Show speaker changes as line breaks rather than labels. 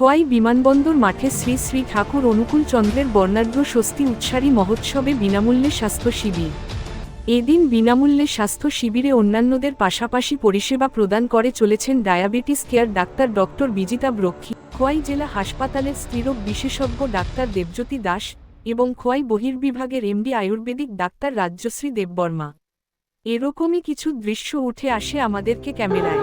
খোয়াই বিমানবন্দর মাঠে শ্রী শ্রী ঠাকুর অনুকূল চন্দ্রের বর্ণাঢ্য স্বস্তি উৎসারী মহোৎসবে বিনামূল্যে স্বাস্থ্য শিবির। এদিন বিনামূল্যে স্বাস্থ্য শিবিরে অন্যান্যদের পাশাপাশি পরিষেবা প্রদান করে চলেছেন ডায়াবেটিস কেয়ার ডাক্তার ডক্টর বিজিতা ব্রক্ষী। খোয়াই জেলা হাসপাতালের স্ত্রীরোগ বিশেষজ্ঞ ডাক্তার দেবজ্যোতি দাস এবং খোয়াই বহির্বিভাগের এমডি আয়ুর্বেদিক ডাক্তার রাজ্যশ্রী দেববর্মা। এরকমই কিছু দৃশ্য উঠে আসে আমাদেরকে ক্যামেরায়।